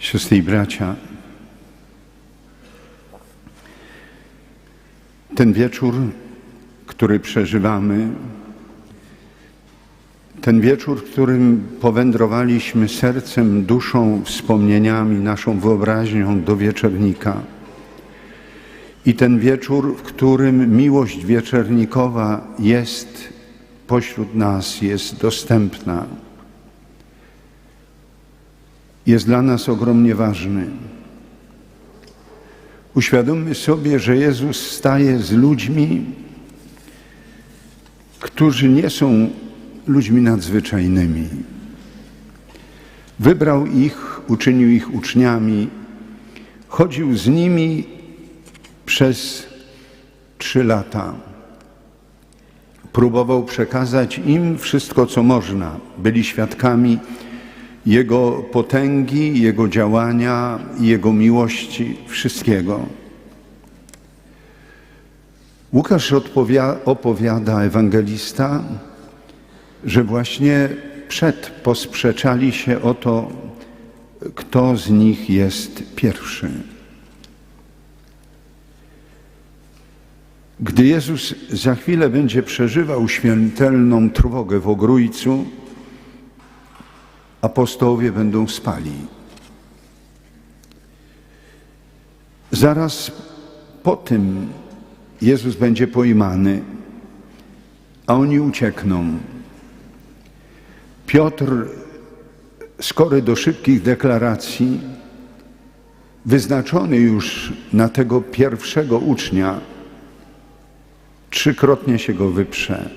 Siostry i bracia, ten wieczór, który przeżywamy, ten wieczór, w którym powędrowaliśmy sercem, duszą, wspomnieniami, naszą wyobraźnią do wieczernika, i ten wieczór, w którym miłość wieczernikowa jest pośród nas, jest dostępna, jest dla nas ogromnie ważny. Uświadommy sobie, że Jezus staje z ludźmi, którzy nie są ludźmi nadzwyczajnymi. Wybrał ich, uczynił ich uczniami, chodził z nimi przez trzy lata. Próbował przekazać im wszystko, co można. Byli świadkami Jego potęgi, Jego działania, Jego miłości, wszystkiego. Łukasz opowiada, ewangelista, że właśnie przed posprzeczali się o to, kto z nich jest pierwszy. Gdy Jezus za chwilę będzie przeżywał śmiertelną trwogę w ogrójcu, apostołowie będą spali. Zaraz po tym Jezus będzie pojmany, a oni uciekną. Piotr, skory do szybkich deklaracji, wyznaczony już na tego pierwszego ucznia, trzykrotnie się go wyprze.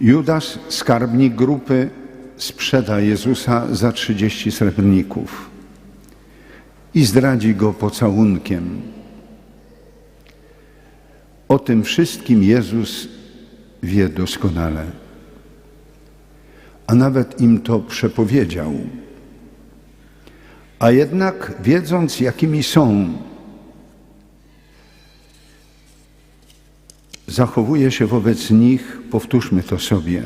Judasz, skarbnik grupy, sprzeda Jezusa za trzydzieści srebrników i zdradzi go pocałunkiem. O tym wszystkim Jezus wie doskonale, a nawet im to przepowiedział. A jednak wiedząc, jakimi są, zachowuje się wobec nich, powtórzmy to sobie.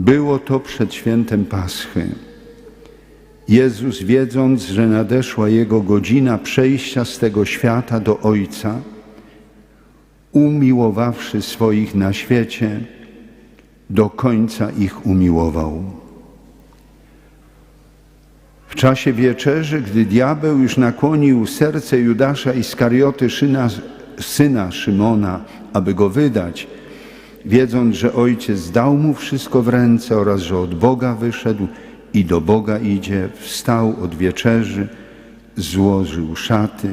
Było to przed świętem Paschy. Jezus, wiedząc, że nadeszła Jego godzina przejścia z tego świata do Ojca, umiłowawszy swoich na świecie, do końca ich umiłował. W czasie wieczerzy, gdy diabeł już nakłonił serce Judasza Iskarioty, syna, syna Szymona, aby go wydać, wiedząc, że ojciec dał mu wszystko w ręce oraz że od Boga wyszedł i do Boga idzie, wstał od wieczerzy, złożył szaty,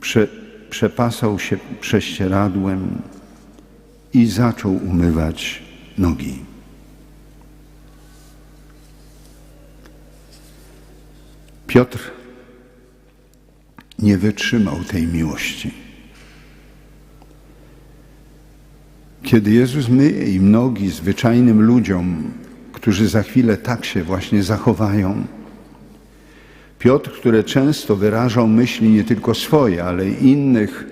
prze, przepasał się prześcieradłem i zaczął umywać nogi. Piotr nie wytrzymał tej miłości. Kiedy Jezus myje im nogi zwyczajnym ludziom, którzy za chwilę tak się właśnie zachowają, Piotr, który często wyrażał myśli nie tylko swoje, ale i innych,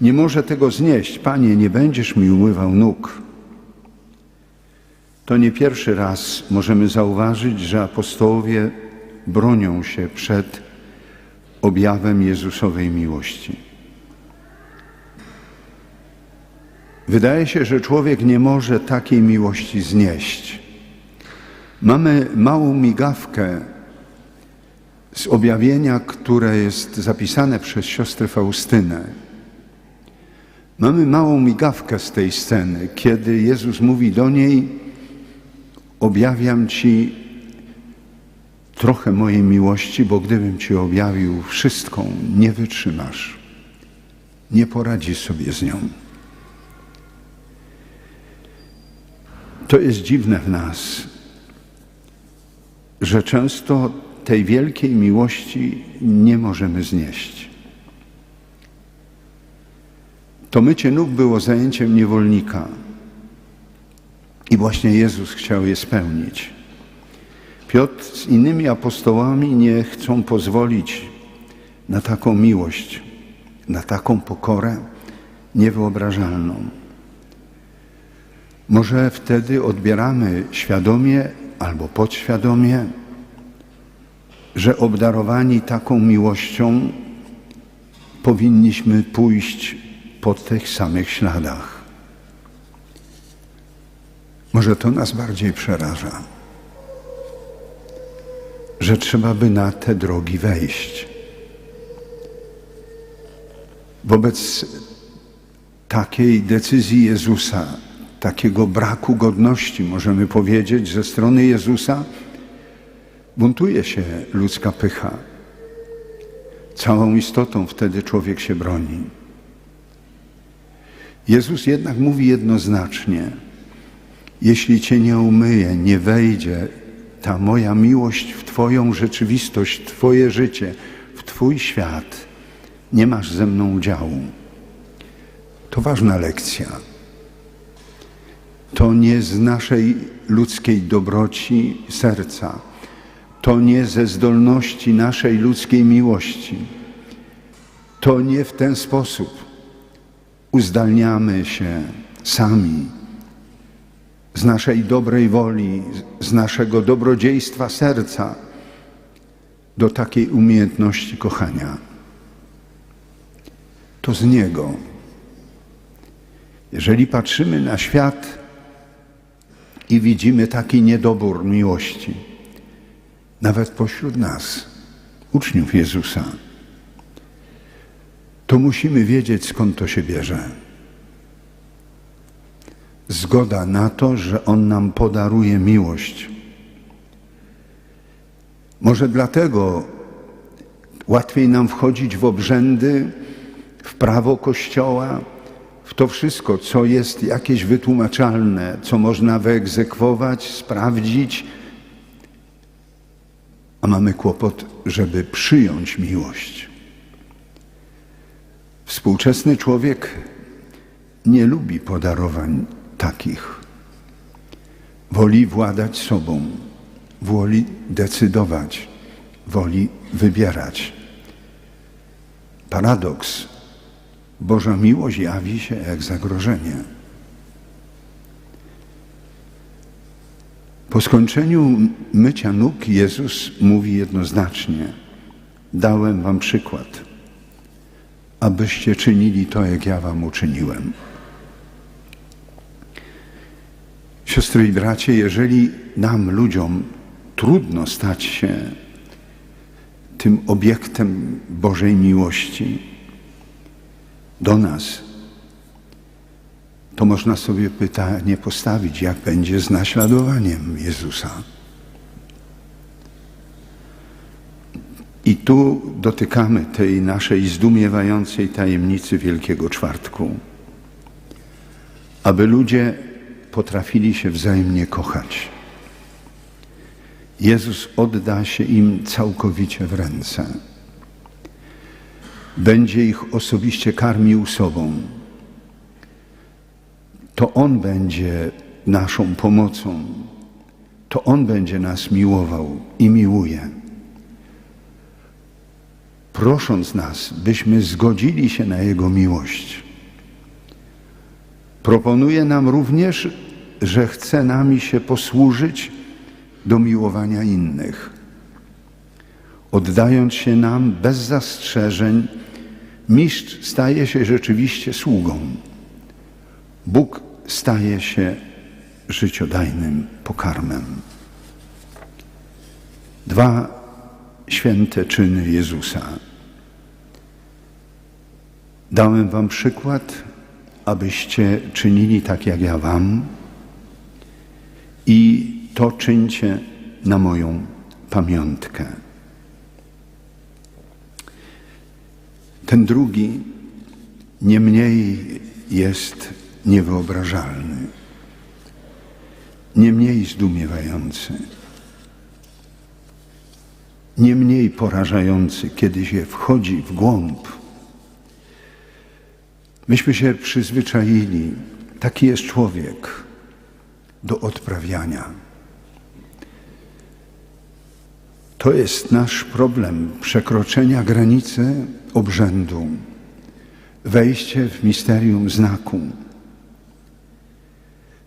nie może tego znieść. Panie, nie będziesz mi umywał nóg. To nie pierwszy raz możemy zauważyć, że apostołowie bronią się przed objawem Jezusowej miłości. Wydaje się, że człowiek nie może takiej miłości znieść. Mamy małą migawkę z objawienia, które jest zapisane przez siostrę Faustynę. Mamy małą migawkę z tej sceny, kiedy Jezus mówi do niej: Objawiam Ci trochę mojej miłości, bo gdybym Ci objawił wszystką, nie wytrzymasz, nie poradzisz sobie z nią. To jest dziwne w nas, że często tej wielkiej miłości nie możemy znieść. To mycie nóg było zajęciem niewolnika i właśnie Jezus chciał je spełnić. Piotr z innymi apostołami nie chcą pozwolić na taką miłość, na taką pokorę niewyobrażalną. Może wtedy odbieramy świadomie albo podświadomie, że obdarowani taką miłością powinniśmy pójść po tych samych śladach. Może to nas bardziej przeraża, że trzeba by na te drogi wejść. Wobec takiej decyzji Jezusa, takiego braku godności, możemy powiedzieć, ze strony Jezusa, buntuje się ludzka pycha. Całą istotą wtedy człowiek się broni. Jezus jednak mówi jednoznacznie: Jeśli cię nie umyję, nie wejdzie ta moja miłość w Twoją rzeczywistość, w Twoje życie, w Twój świat, nie masz ze mną udziału. To ważna lekcja. To nie z naszej ludzkiej dobroci serca, to nie ze zdolności naszej ludzkiej miłości. To nie w ten sposób uzdalniamy się sami z naszej dobrej woli, z naszego dobrodziejstwa serca do takiej umiejętności kochania. To z Niego. Jeżeli patrzymy na świat i widzimy taki niedobór miłości, nawet pośród nas, uczniów Jezusa, to musimy wiedzieć, skąd to się bierze. Zgoda na to, że On nam podaruje miłość. Może dlatego łatwiej nam wchodzić w obrzędy, w prawo Kościoła, w to wszystko, co jest jakieś wytłumaczalne, co można wyegzekwować, sprawdzić, a mamy kłopot, żeby przyjąć miłość. Współczesny człowiek nie lubi podarowań takich. Woli władać sobą, woli decydować, woli wybierać. Paradoks. Boża miłość jawi się jak zagrożenie. Po skończeniu mycia nóg Jezus mówi jednoznacznie: Dałem wam przykład, abyście czynili to, jak ja wam uczyniłem. Siostry i bracie, jeżeli nam, ludziom, trudno stać się tym obiektem Bożej miłości do nas, to można sobie pytanie postawić, jak będzie z naśladowaniem Jezusa. I tu dotykamy tej naszej zdumiewającej tajemnicy Wielkiego Czwartku, aby ludzie potrafili się wzajemnie kochać. Jezus odda się im całkowicie w ręce. Będzie ich osobiście karmił sobą to On będzie naszą pomocą, to On będzie nas miłował i miłuje. Prosząc nas, byśmy zgodzili się na Jego miłość. Proponuje nam również, że chce nami się posłużyć do miłowania innych. Oddając się nam bez zastrzeżeń, mistrz staje się rzeczywiście sługą. Bóg staje się życiodajnym pokarmem. Dwa święte czyny Jezusa. Dałem wam przykład, abyście czynili tak jak ja wam i to czyńcie na moją pamiątkę. Ten drugi nie mniej jest niewyobrażalny, nie mniej zdumiewający, nie mniej porażający, kiedy się wchodzi w głąb. Myśmy się przyzwyczaili, taki jest człowiek, do odprawiania. To jest nasz problem przekroczenia granicy obrzędu, wejście w misterium znaku.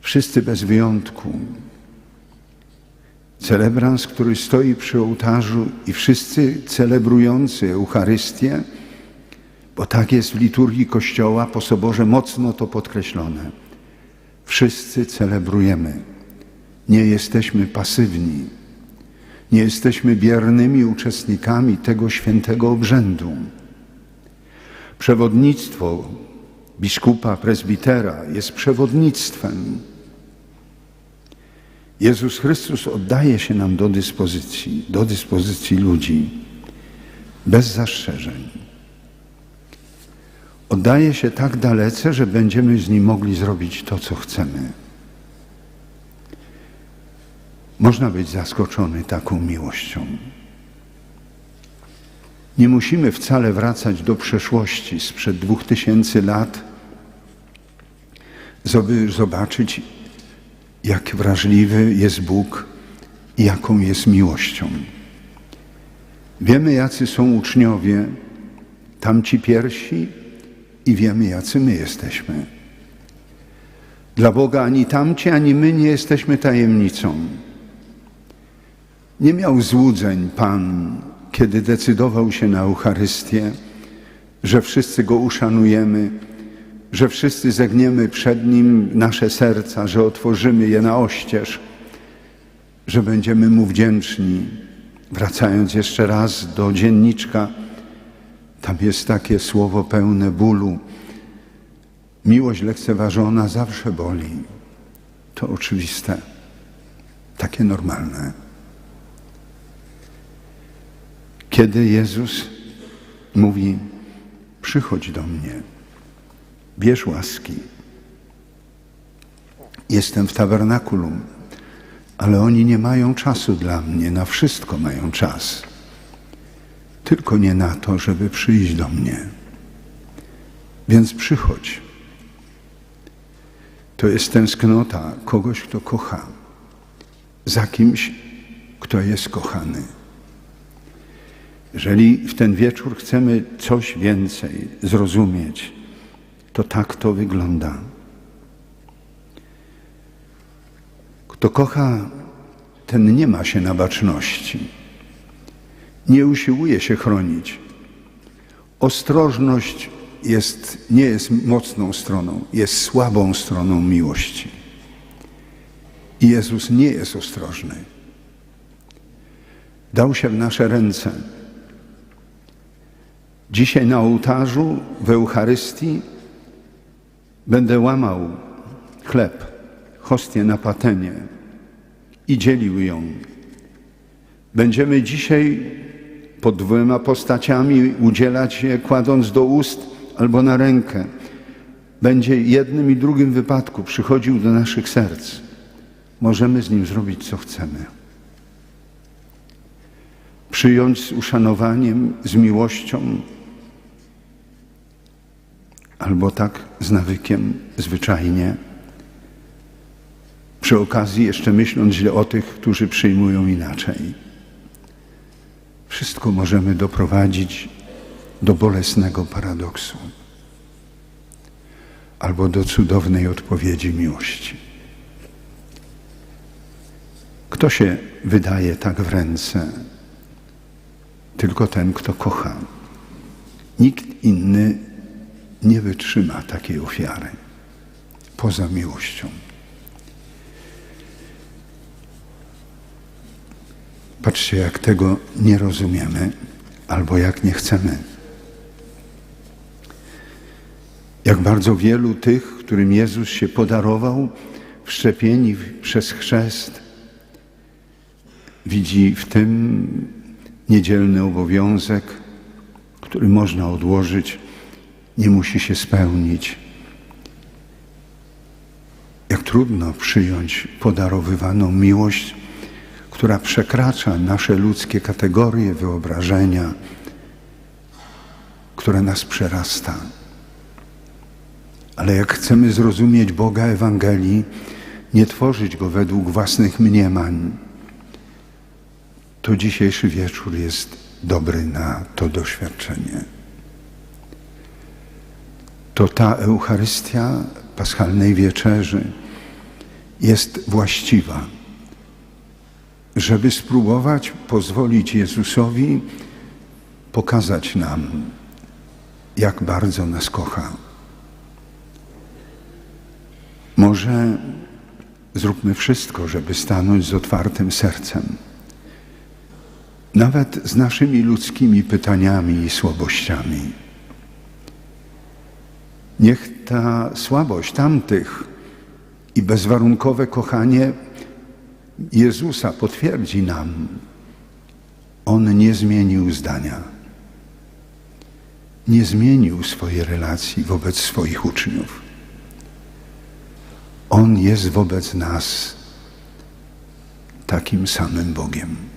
Wszyscy bez wyjątku Celebrans, który stoi przy ołtarzu i wszyscy celebrujący Eucharystię, bo tak jest w liturgii Kościoła po soborze mocno to podkreślone. Wszyscy celebrujemy. Nie jesteśmy pasywni. Nie jesteśmy biernymi uczestnikami tego świętego obrzędu. Przewodnictwo biskupa, prezbitera jest przewodnictwem. Jezus Chrystus oddaje się nam do dyspozycji, do dyspozycji ludzi, bez zastrzeżeń. Oddaje się tak dalece, że będziemy z nim mogli zrobić to, co chcemy. Można być zaskoczony taką miłością. Nie musimy wcale wracać do przeszłości sprzed dwóch tysięcy lat, żeby zobaczyć, jak wrażliwy jest Bóg i jaką jest miłością. Wiemy, jacy są uczniowie, tamci pierwsi i wiemy, jacy my jesteśmy. Dla Boga ani tamci, ani my nie jesteśmy tajemnicą. Nie miał złudzeń Pan, kiedy decydował się na Eucharystię, że wszyscy Go uszanujemy, że wszyscy zegniemy przed Nim nasze serca, że otworzymy je na oścież, że będziemy Mu wdzięczni. Wracając jeszcze raz do dzienniczka, tam jest takie słowo pełne bólu. Miłość lekceważona zawsze boli. To oczywiste, takie normalne. Kiedy Jezus mówi: Przychodź do mnie, bierz łaski. Jestem w tabernakulum, ale oni nie mają czasu dla mnie, na wszystko mają czas. Tylko nie na to, żeby przyjść do mnie. Więc przychodź. To jest tęsknota kogoś, kto kocha, za kimś, kto jest kochany. Jeżeli w ten wieczór chcemy coś więcej zrozumieć, to tak to wygląda. Kto kocha, ten nie ma się na baczności. Nie usiłuje się chronić. Ostrożność jest, nie jest mocną stroną, jest słabą stroną miłości. I Jezus nie jest ostrożny. Dał się w nasze ręce. Dzisiaj na ołtarzu w Eucharystii będę łamał chleb, hostię na patenie i dzielił ją. Będziemy dzisiaj pod dwoma postaciami udzielać je kładąc do ust albo na rękę. Będzie jednym i drugim wypadku przychodził do naszych serc. Możemy z nim zrobić, co chcemy. Przyjąć z uszanowaniem, z miłością, albo tak z nawykiem, zwyczajnie. Przy okazji jeszcze myśląc źle o tych, którzy przyjmują inaczej. Wszystko możemy doprowadzić do bolesnego paradoksu albo do cudownej odpowiedzi miłości. Kto się wydaje tak w ręce? Tylko ten, kto kocha. Nikt inny nie wytrzyma takiej ofiary poza miłością. Patrzcie, jak tego nie rozumiemy albo jak nie chcemy. Jak bardzo wielu tych, którym Jezus się podarował, wszczepieni przez chrzest, widzi w tym niedzielny obowiązek, który można odłożyć nie musi się spełnić. Jak trudno przyjąć podarowywaną miłość, która przekracza nasze ludzkie kategorie, wyobrażenia, która nas przerasta. Ale jak chcemy zrozumieć Boga Ewangelii, nie tworzyć go według własnych mniemań, to dzisiejszy wieczór jest dobry na to doświadczenie to ta Eucharystia Paschalnej, Wieczerzy jest właściwa. żeby spróbować pozwolić Jezusowi pokazać nam, jak bardzo nas kocha. Może zróbmy wszystko, żeby stanąć z otwartym sercem, nawet z naszymi ludzkimi pytaniami i słabościami. Niech ta słabość tamtych i bezwarunkowe kochanie Jezusa potwierdzi nam, On nie zmienił zdania, nie zmienił swojej relacji wobec swoich uczniów. On jest wobec nas takim samym Bogiem.